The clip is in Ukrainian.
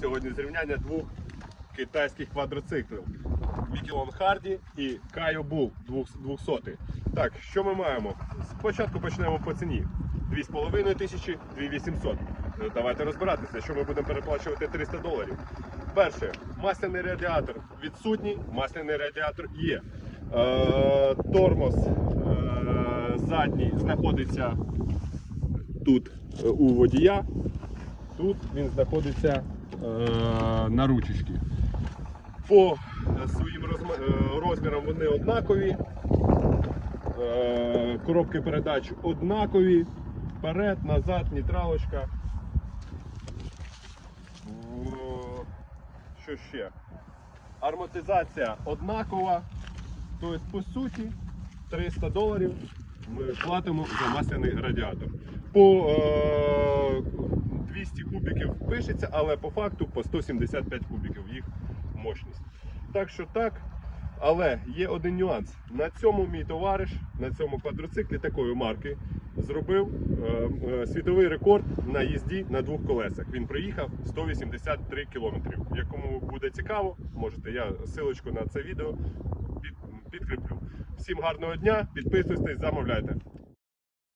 Сьогодні зрівняння двох китайських квадроциклів. Вікілон Харді і Кайо Бул 200. Так, що ми маємо? Спочатку почнемо по ціні. 2,5 тисячі, 2800. Ну, Давайте розбиратися, що ми будемо переплачувати 300 доларів. Перше, масляний радіатор відсутній, масляний радіатор є. Е, тормоз е, задній знаходиться тут е, у водія. Тут він знаходиться на ручечці. По е, своїм е, розмірам вони однакові. Е, коробки передач однакові. Вперед, назад, нейтралочка. Що ще? Амортизація однакова. Тобто, по суті, 300 доларів ми платимо за масляний радіатор. По е, 200 кубиків пишеться, але по факту по 175 кубиків їх мощність. Так що так. Але є один нюанс. На цьому мій товариш, на цьому квадроциклі такої марки, зробив е, е, світовий рекорд на їзді на двох колесах. Він проїхав 183 кілометрів. Якому буде цікаво, можете я силочку на це відео під, підкріплю. Всім гарного дня, підписуйтесь, замовляйте.